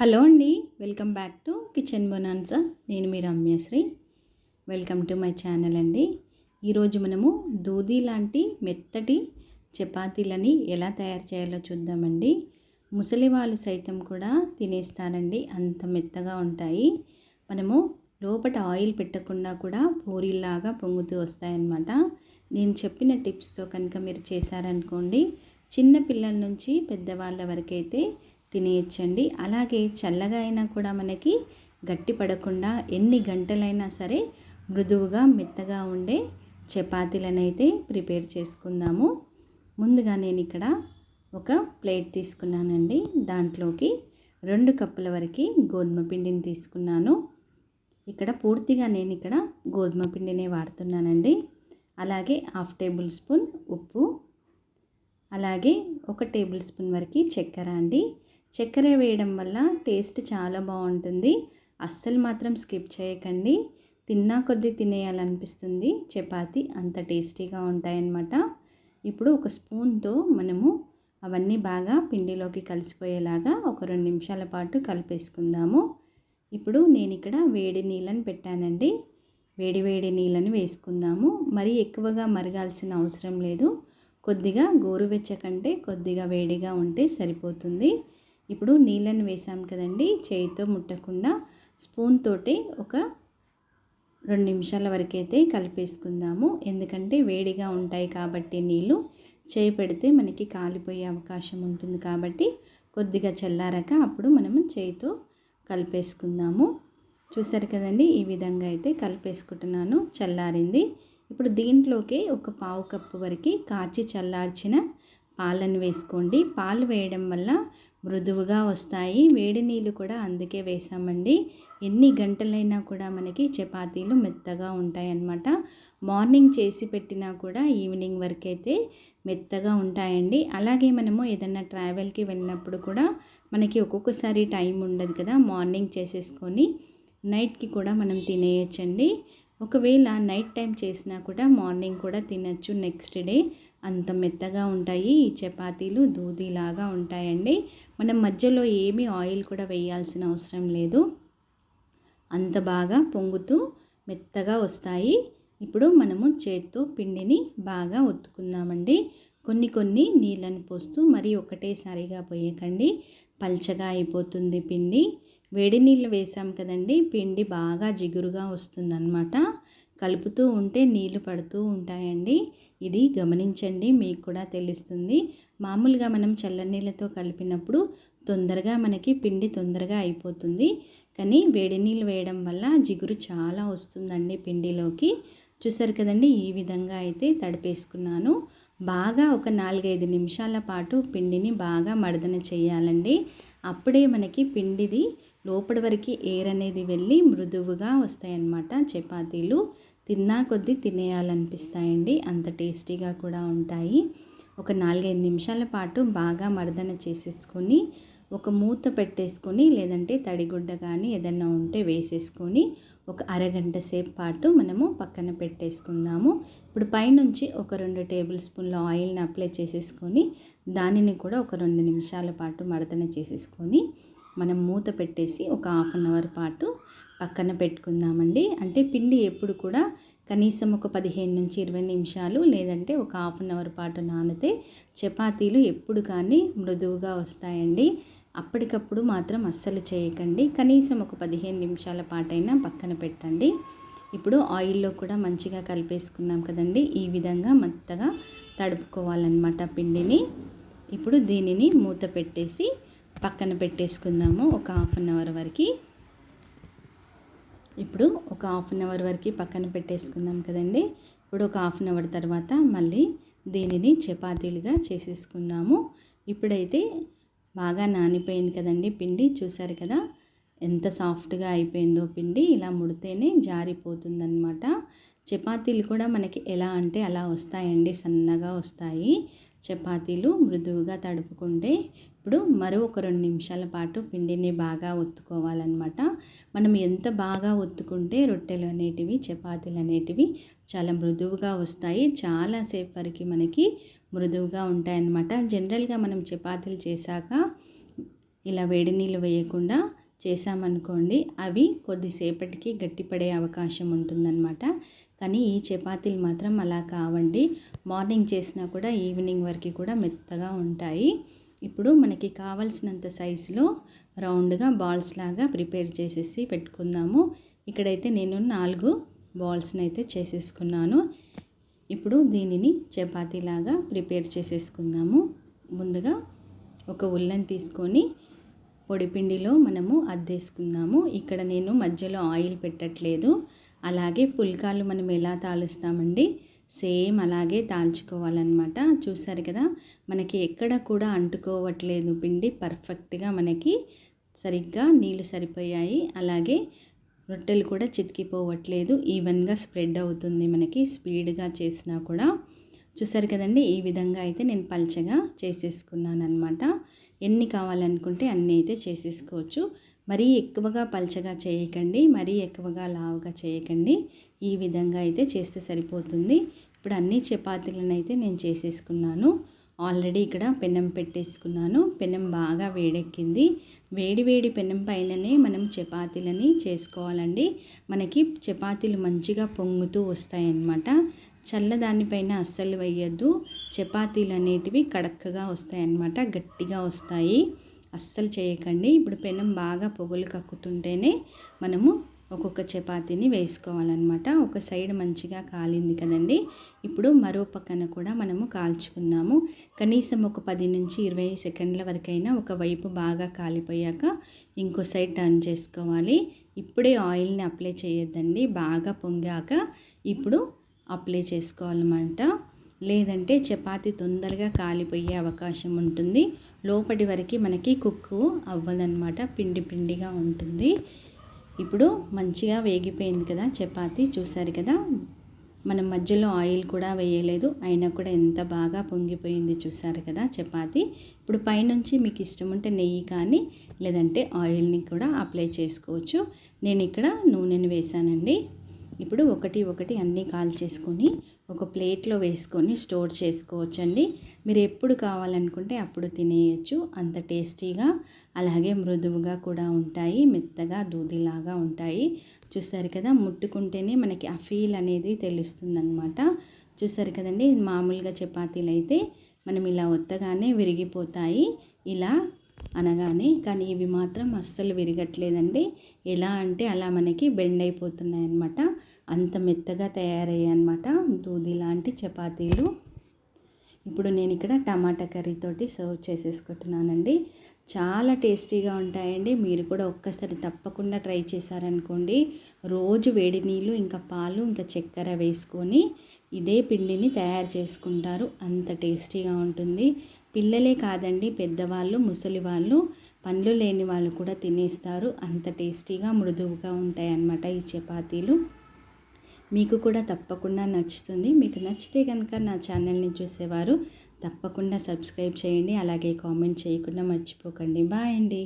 Hello అండి welcome back to kitchen bonanza. నేను మీ Ramyasri. Welcome to my channel అండి. ఈరోజు మనము దూది లాంటి మెత్తటి చపాతీలని ఎలా తయారు చేయాలో చూద్దామండి. ముసలి వాళ్ళు సైతం కూడా తినేస్తారండి అంత మెత్తగా ఉంటాయి. మనము లోపల ఆయిల్ పెట్టకుండా కూడా పూరీలాగా పొంగుతూ వస్తాయన్నమాట. నేను చెప్పిన టిప్స్తో కనుక మీరు చేశారనుకోండి చిన్న పిల్లల నుంచి పెద్దవాళ్ళ వరకైతే తినేయచ్చండి. అలాగే చల్లగా అయినా కూడా మనకి గట్టి పడకుండా ఎన్ని గంటలైనా సరే మృదువుగా మెత్తగా ఉండే చపాతీలనైతే ప్రిపేర్ చేసుకుందాము. ముందుగా నేను ఇక్కడ ఒక ప్లేట్ తీసుకున్నానండి. దాంట్లోకి రెండు కప్పుల వరకు గోధుమ పిండిని తీసుకున్నాను. ఇక్కడ పూర్తిగా నేను ఇక్కడ గోధుమ పిండినే వాడుతున్నానండి. అలాగే హాఫ్ టేబుల్ స్పూన్ ఉప్పు అలాగే ఒక టేబుల్ స్పూన్ వరకు చక్కెర అండి. చక్కెర వేయడం వల్ల టేస్ట్ చాలా బాగుంటుంది. అస్సలు మాత్రం స్కిప్ చేయకండి. తిన్నా కొద్దీ తినేయాలనిపిస్తుంది. చపాతి అంత టేస్టీగా ఉంటాయన్నమాట. ఇప్పుడు ఒక స్పూన్తో మనము అవన్నీ బాగా పిండిలోకి కలిసిపోయేలాగా ఒక రెండు నిమిషాల పాటు కలిపేసుకుందాము. ఇప్పుడు నేను ఇక్కడ వేడి నీళ్ళని పెట్టానండి. వేడి వేడి నీళ్ళని వేసుకుందాము. మరీ ఎక్కువగా మరగాల్సిన అవసరం లేదు. కొద్దిగా గోరువెచ్చ కంటే కొద్దిగా వేడిగా ఉంటే సరిపోతుంది. ఇప్పుడు నీళ్ళని వేసాం కదండి చేయితో ముట్టకుండా స్పూన్ తోటి ఒక రెండు నిమిషాల వరకు అయితే కలిపేసుకుందాము. ఎందుకంటే వేడిగా ఉంటాయి కాబట్టి నీళ్ళు చేయి పెడితే మనకి కాలిపోయే అవకాశం ఉంటుంది కాబట్టి కొద్దిగా చల్లారాక అప్పుడు మనము చేయితో కలిపేసుకుందాము. చూసారు కదండి ఈ విధంగా అయితే కలిపేసుకుంటున్నాను చల్లారింది. ఇప్పుడు దీంట్లోకి ఒక పావు కప్పు వరకు కాచి చల్లార్చిన పాలను వేసుకోండి. పాలు వేయడం వల్ల మృదువుగా వస్తాయి. వేడి నీళ్ళు కూడా అందుకే వేసామండి ఎన్ని గంటలైనా కూడా మనకి చపాతీలు మెత్తగా ఉంటాయి అన్నమాట మార్నింగ్ చేసి పెట్టినా కూడా ఈవినింగ్ వరకు అయితే మెత్తగా ఉంటాయండి. అలాగే మనము ఏదన్నా ట్రావెల్కి వెళ్ళినప్పుడు కూడా మనకి ఒక్కొక్కసారి టైం ఉండదు కదా మార్నింగ్ చేసేసుకొని నైట్కి కూడా మనం తినేయచ్చండి. ఒకవేళ నైట్ టైం చేసినా కూడా మార్నింగ్ కూడా తినచ్చు. నెక్స్ట్ డే అంత మెత్తగా ఉంటాయి. ఈ చపాతీలు దూదిలాగా ఉంటాయండి. మనం మధ్యలో ఏమీ ఆయిల్ కూడా వేయాల్సిన అవసరం లేదు. అంత బాగా పొంగుతూ మెత్తగా వస్తాయి. ఇప్పుడు మనము చేత్తో పిండిని బాగా ఒత్తుకుందామండి. కొన్ని కొన్ని నీళ్ళని పోస్తూ మరి ఒకటేసారిగా పోయకండి. పల్చగా అయిపోతుంది పిండి. వేడి నీళ్ళు వేసాం కదండి పిండి బాగా జిగురుగా వస్తుందన్నమాట. కలుపుతూ ఉంటే నీళ్ళు పడుతూ ఉంటాయండి. ఇది గమనించండి మీకు కూడా తెలుస్తుంది. మామూలుగా మనం చల్లనీళ్ళతో కలిపినప్పుడు తొందరగా మనకి పిండి తొందరగా అయిపోతుంది. కానీ వేడి నీళ్ళు వేయడం వల్ల జిగురు చాలా వస్తుందండి పిండిలోకి. చూసారు కదండి ఈ విధంగా అయితే తడిపేసుకున్నాను. బాగా ఒక నాలుగైదు నిమిషాల పాటు పిండిని బాగా మడదన చేయాలండి. అప్పుడే మనకి పిండిది లోపటి వరకు ఎయిర్ అనేది వెళ్ళి మృదువుగా వస్తాయన్నమాట. చపాతీలు తిన్నా కొద్దీ తినేయాలనిపిస్తాయండి. అంత టేస్టీగా కూడా ఉంటాయి. ఒక నాలుగైదు నిమిషాల పాటు బాగా మర్దన చేసేసుకొని ఒక మూత పెట్టేసుకొని లేదంటే తడిగుడ్డ కానీ ఏదన్నా ఉంటే వేసేసుకొని ఒక అరగంట సేపు పాటు మనము పక్కన పెట్టేసుకుందాము. ఇప్పుడు పైనుంచి ఒక రెండు టేబుల్ స్పూన్ల ఆయిల్ని అప్లై చేసేసుకొని దానిని కూడా ఒక రెండు నిమిషాల పాటు మడతన చేసేసుకొని మనం మూత పెట్టేసి ఒక హాఫ్ అన్ అవర్ పాటు పక్కన పెట్టుకుందామండి. అంటే పిండి ఎప్పుడు కూడా కనీసం ఒక పదిహేను నుంచి ఇరవై నిమిషాలు లేదంటే ఒక హాఫ్ అన్ అవర్ పాటు నానితే చపాతీలు ఎప్పుడు కానీ మృదువుగా వస్తాయండి. అప్పటికప్పుడు మాత్రం అస్సలు చేయకండి. కనీసం ఒక పదిహేను నిమిషాల పాటైనా పక్కన పెట్టండి. ఇప్పుడు ఆయిల్లో కూడా మంచిగా కలిపేసుకున్నాం కదండి. ఈ విధంగా మెత్తగా తడుపుకోవాలన్నమాట పిండిని. ఇప్పుడు దీనిని మూత పెట్టేసి పక్కన పెట్టేసుకుందాము ఒక హాఫ్ అన్ అవర్ వరకు. ఇప్పుడు ఒక హాఫ్ అన్ అవర్ వరకు పక్కన పెట్టేసుకుందాం కదండి. ఇప్పుడు ఒక హాఫ్ అన్ అవర్ తర్వాత మళ్ళీ దీనిని చపాతీలుగా చేసేసుకుందాము. ఇప్పుడైతే బాగా నానిపోయింది కదండి పిండి చూసారు కదా? ఎంత సాఫ్ట్గా అయిపోయిందో పిండి ఇలా ముడితేనే జారిపోతుందన్నమాట. చపాతీలు కూడా మనకి ఎలా అంటే అలా వస్తాయండి సన్నగా వస్తాయి. చపాతీలు మృదువుగా తడుపుకుంటే ఇప్పుడు మరో ఒక రెండు నిమిషాల పాటు పిండిని బాగా ఒత్తుకోవాలన్నమాట. మనం ఎంత బాగా ఒత్తుకుంటే రొట్టెలు అనేటివి చపాతీలు అనేటివి చాలా మృదువుగా వస్తాయి. చాలాసేపు వరకు మనకి మృదువుగా ఉంటాయన్నమాట. జనరల్గా మనం చపాతీలు చేశాక ఇలా వేడి నీళ్ళు వేయకుండా చేసామనుకోండి అవి కొద్దిసేపటికి గట్టిపడే అవకాశం ఉంటుందన్నమాట. కానీ ఈ చపాతీలు మాత్రం అలా కావండి. మార్నింగ్ చేసినా కూడా ఈవినింగ్ వరకు కూడా మెత్తగా ఉంటాయి. ఇప్పుడు మనకి కావలసినంత సైజులో రౌండ్గా బాల్స్ లాగా ప్రిపేర్ చేసేసి పెట్టుకుందాము. ఇక్కడైతే నేను నాలుగు బాల్స్ని అయితే చేసేసుకున్నాను. ఇప్పుడు దీనిని చపాతీలాగా ప్రిపేర్ చేసేసుకుందాము. ముందుగా ఒక ఉల్లని తీసుకొని పొడిపిండిలో మనము అద్దేసుకుందాము. ఇక్కడ నేను మధ్యలో ఆయిల్ పెట్టట్లేదు. అలాగే పుల్కాలు మనం ఎలా తాలుస్తామండి? సేమ్ అలాగే తాల్చుకోవాలన్నమాట. చూసారు కదా మనకి ఎక్కడ కూడా అంటుకోవట్లేదు పిండి. పర్ఫెక్ట్గా మనకి సరిగ్గా నీళ్ళు సరిపోయాయి. అలాగే రొట్టెలు కూడా చితికిపోవట్లేదు ఈవెన్గా స్ప్రెడ్ అవుతుంది మనకి స్పీడ్గా చేసినా కూడా. చూసారు కదండి ఈ విధంగా అయితే నేను పల్చగా చేసేసుకున్నాను అనమాట ఎన్ని కావాలనుకుంటే అన్నీ అయితే చేసేసుకోవచ్చు. మరీ ఎక్కువగా పల్చగా చేయకండి మరీ ఎక్కువగా లావుగా చేయకండి. ఈ విధంగా అయితే చేస్తే సరిపోతుంది. ఇప్పుడు అన్ని చపాతీలను అయితే నేను చేసేసుకున్నాను. ఆల్రెడీ ఇక్కడ పెనం పెట్టేసుకున్నాను. పెనం బాగా వేడెక్కింది. వేడి వేడి పెనం పైననే మనం చపాతీలని చేసుకోవాలండి. మనకి చపాతీలు మంచిగా పొంగుతూ వస్తాయన్నమాట. చల్లదానిపైన అస్సలు వేయద్దు. చపాతీలు అనేటివి కడక్కగా వస్తాయన్నమాట. గట్టిగా వస్తాయి. అస్సలు చేయకండి. ఇప్పుడు పెనం బాగా పొగలు కక్కుతుంటేనే మనము ఒక్కొక్క చపాతీని వేసుకోవాలన్నమాట. ఒక సైడ్ మంచిగా కాలింది కదండి. ఇప్పుడు మరో పక్కన కూడా మనము కాల్చుకుందాము కనీసం ఒక పది నుంచి ఇరవై సెకండ్ల వరకైనా ఒక వైపు బాగా కాలిపోయాక ఇంకో సైడ్ టర్న్ చేసుకోవాలి. ఇప్పుడే ఆయిల్ని అప్లై చేయొద్దండి. బాగా పొంగాక ఇప్పుడు అప్లై చేసుకోవాలన్నమాట. లేదంటే చపాతీ తొందరగా కాలిపోయే అవకాశం ఉంటుంది. లోపటి వరకు మనకి కుక్కు అవ్వదన్నమాట. పిండి పిండిగా ఉంటుంది. ఇప్పుడు మంచిగా వేగిపోయింది కదా చపాతీ చూసారు కదా? మనం మధ్యలో ఆయిల్ కూడా వేయలేదు అయినా కూడా ఎంత బాగా పొంగిపోయింది చూసారు కదా చపాతీ. ఇప్పుడు పైనుంచి మీకు ఇష్టం ఉంటే నెయ్యి కానీ లేదంటే ఆయిల్ని కూడా అప్లై చేసుకోవచ్చు. నేను ఇక్కడ నూనెను వేసానండి ఇప్పుడు ఒకటి ఒకటి అన్నీ కాల్ చేసుకొని ఒక ప్లేట్లో వేసుకొని స్టోర్ చేసుకోవచ్చండి. మీరు ఎప్పుడు కావాలనుకుంటే అప్పుడు తినేయచ్చు. అంత టేస్టీగా అలాగే మృదువుగా కూడా ఉంటాయి. మెత్తగా దూదిలాగా ఉంటాయి. చూసారు కదా ముట్టుకుంటేనే మనకి ఆ ఫీల్ అనేది తెలుస్తుందనమాట చూసారు కదండి మామూలుగా చపాతీలు అయితే మనం ఇలా ఒత్తగానే విరిగిపోతాయి. ఇలా అనగానే కానీ ఇవి మాత్రం అస్సలు విరగట్లేదండి. ఎలా అంటే అలా మనకి బెండ్ అయిపోతున్నాయి అన్నమాట అంత మెత్తగా తయారయ్యాయి అనమాట దూది లాంటి చపాతీలు. ఇప్పుడు నేను ఇక్కడ టమాటా కర్రీతోటి సర్వ్ చేసేసుకుంటున్నానండి. చాలా టేస్టీగా ఉంటాయండి. మీరు కూడా ఒక్కసారి తప్పకుండా ట్రై చేశారనుకోండి. రోజు వేడి నీళ్ళు ఇంకా పాలు ఇంకా చక్కెర వేసుకొని ఇదే పిండిని తయారు చేసుకుంటారు. అంత టేస్టీగా ఉంటుంది. పిల్లలే కాదండి పెద్దవాళ్ళు ముసలి వాళ్ళు పండ్లు లేని వాళ్ళు కూడా తినేస్తారు. అంత టేస్టీగా మృదువుగా ఉంటాయి అన్నమాట ఈ చపాతీలు. మీకు కూడా తప్పకుండా నచ్చుతుంది. మీకు నచ్చితే కనుక నా ఛానల్ని చూసేవారు తప్పకుండా సబ్స్క్రైబ్ చేయండి. అలాగే కామెంట్ చేయకుండా మర్చిపోకండి. బాయ్ అండి.